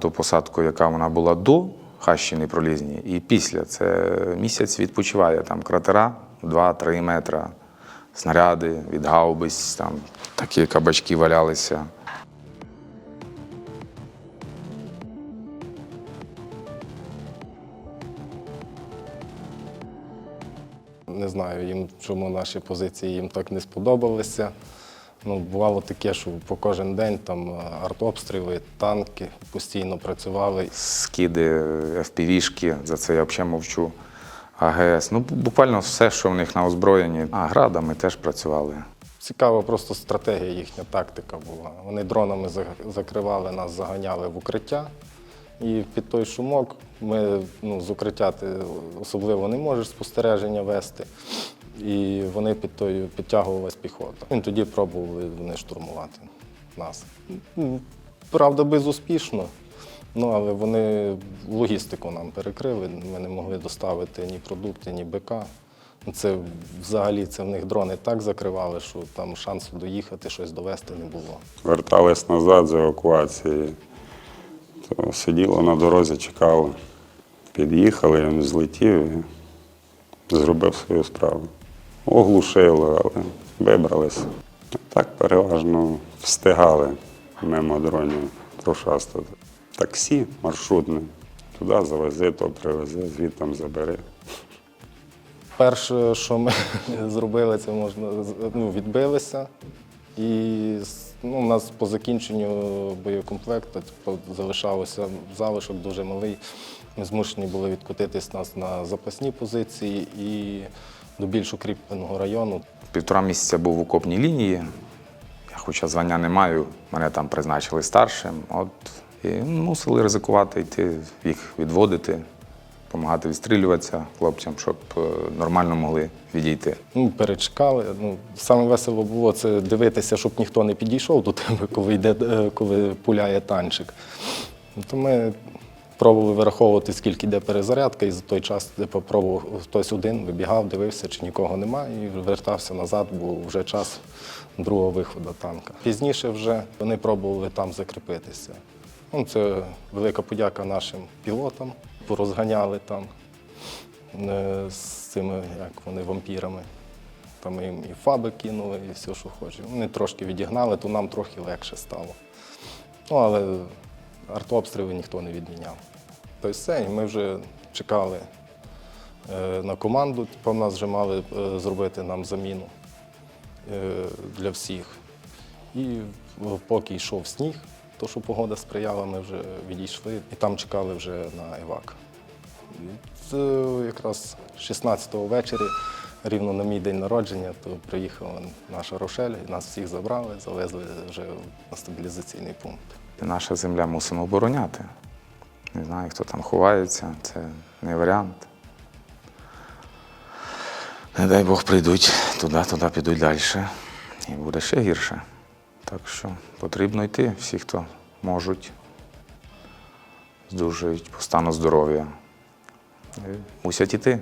Ту посадку, яка вона була до Хащини пролізні, і після це місяць відпочиває там кратера 2-3 метра, снаряди від гаубиць, там такі кабачки валялися. Не знаю, їм, чому наші позиції їм так не сподобалися. Ну, бувало таке, що по кожен день там е, артобстріли, танки постійно працювали. скиди, FPV-шки, за це я взагалі мовчу. АГС. Ну, буквально все, що в них на озброєнні. А градами теж працювали. Цікава просто стратегія, їхня тактика була. Вони дронами закривали нас, заганяли в укриття. І під той шумок ми ну, з укриття ти особливо не можеш спостереження вести. І вони під тою підтягувалась піхота. І тоді пробували вони штурмувати нас. Правда, безуспішно. Ну, але вони логістику нам перекрили. Ми не могли доставити ні продукти, ні БК. Це взагалі це в них дрони так закривали, що там шансу доїхати, щось довести не було. Вертались назад з евакуації. То сиділо на дорозі, чекало. Під'їхали, він злетів і зробив свою справу. Оглушило, але вибрались. Так переважно встигали мимо дронів прошастати. Таксі маршрутне. Туди завези, то привези, звідти забери. Перше, що ми зробили, це можна ну, відбилися. І ну, у нас по закінченню боєкомплекту залишався залишок дуже малий. Ми змушені були відкотитись нас на запасні позиції і до більш укріпленого району. Півтора місяця був в окопній лінії. Я хоча звання не маю, мене там призначили старшим. От і мусили ризикувати йти, їх відводити, допомагати відстрілюватися хлопцям, щоб е, нормально могли відійти. Ну, перечекали. Ну, саме весело було це дивитися, щоб ніхто не підійшов до тебе, коли йде, е, коли пуляє танчик. Ну, То ми пробували вираховувати, скільки йде перезарядка, і за той час пробував хтось один вибігав, дивився, чи нікого немає, і вертався назад, бо вже час другого виходу танка. Пізніше вже вони пробували там закріпитися. Ну, це велика подяка нашим пілотам, порозганяли там е, з цими, як вони, вампірами. Там їм і фаби кинули, і все, що хоче. Вони трошки відігнали, то нам трохи легше стало. Ну, але артобстріли ніхто не відміняв. Тобто все, і ми вже чекали е, на команду. Типу, нас вже мали е, зробити нам заміну для всіх. І поки йшов сніг, то що погода сприяла, ми вже відійшли і там чекали вже на евак. І Це якраз 16-го ввечері, рівно на мій день народження, то приїхала наша Рошель, нас всіх забрали, завезли вже на стабілізаційний пункт. Наша земля мусимо обороняти. Не знаю, хто там ховається, це не варіант. Не дай Бог прийдуть туди, туди підуть далі. І буде ще гірше. Так що потрібно йти. Всі, хто можуть, здужують по стану здоров'я. Мусять іти.